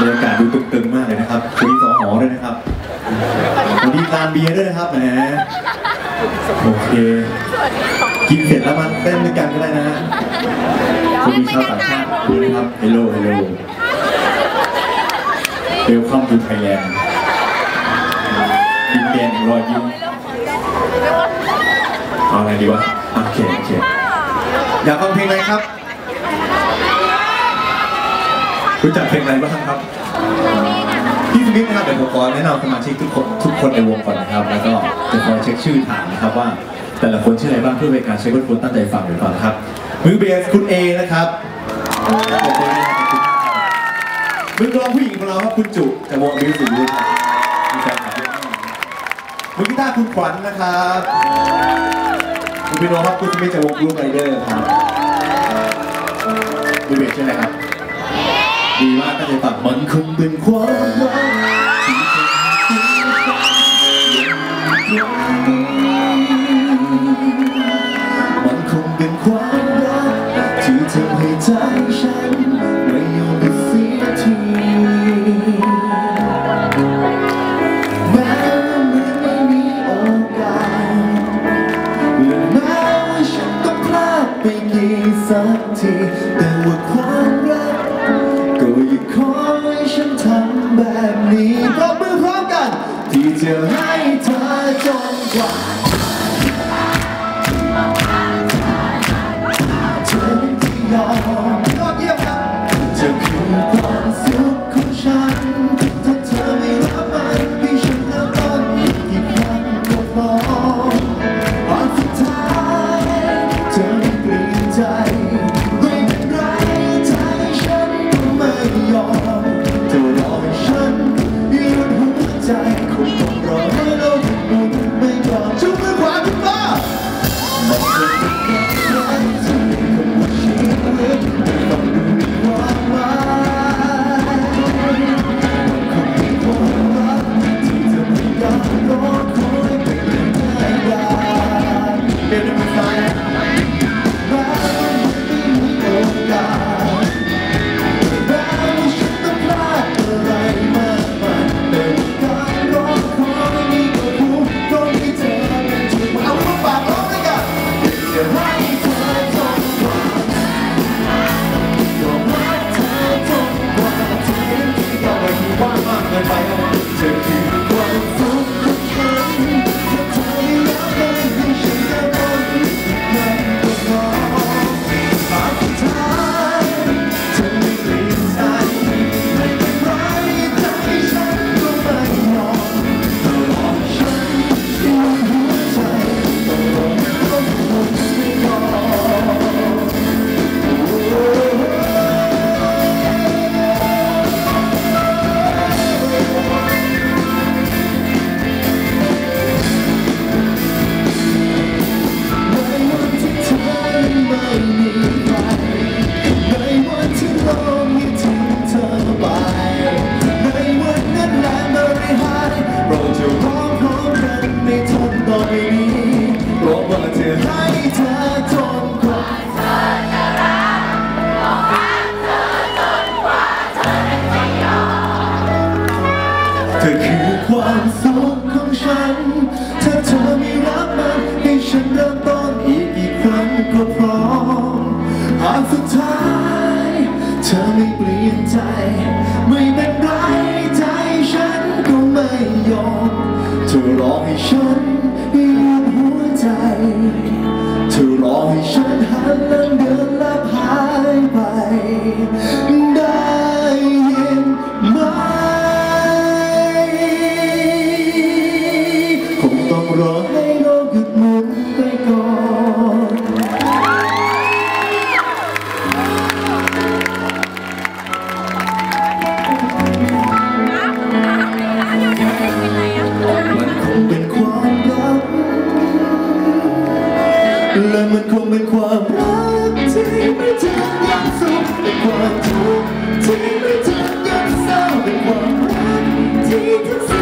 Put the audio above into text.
บรรยากาศดูตึงๆมากเลยนะครับสวัสดีสอหอด้วยนะครับสวัสดีลานเบียร์ด้วยนะครับแหมโอเค กินเสร็จแล้วมาเต้นด้วยกันก็ได้นะฮะสวัสดีชาวต่างชาติด้วยนะครับ Hello Hello Welcome to Thailand ดินแดนแห่งรอยยิ้มเอาอะไรดีวะโอเคโอเคอยากฟังเพลงอะไรครับ รู้จักเพลงอะไรบ้างครับพี่สมิธนะครับเดี๋ยวผมขอแนะนำสมาชิกทุกคนทุกคนในวงก่อนนะครับ แล้วก็จะคอยเช็คชื่อถามนะครับว่า แต่ละคนชื่ออะไรบ้างเพื่อเป็นการเช็คว่าคุณตั้งใจฟังหรือเปล่านะครับมือเบสคุณเอนะครับมือกลองผู้หญิงของเราครับคุณจุจากวงมิวสิกด้วยครับมีแฟนคลับเยอะมากมือกีตาร์คุณขวัญนะครับคุณพี่โนครับคุณสมิธจากวงบลูไรเดอร์ครับมือเบสใช่ไหมครับ ดีมากตั้งใจฟังมันคงเป็นความหวังที่จะมันคงเป็นความรักที่ทำให้ใจฉันไม่ยอมไปเสียทีแม้มันไม่มีโอกาสและแม้ว่าฉันต้องพลาดไปกี่สักที กันที่จะใบอกว่าเธอให้เธอจนกว่าเธอจะยอมเธอคือความสุขของฉัน ถ้าเธอไม่รับมันให้ฉันเริ่มต้นอีกกี่ครั้งก็พร้อมหากสุดท้ายเธอไม่เปลี่ยนใจ ไม่เป็นไรใจฉันก็ไม่ยอมเธอรอให้ฉัน เธอรอให้ฉันหันนั้นเดินและหายไป และมันคงเป็นความรักที่ไม่จางยังสุขเป็นความทุกข์ที่ไม่จางยังเศร้าเป็นความรักที่ทั้ง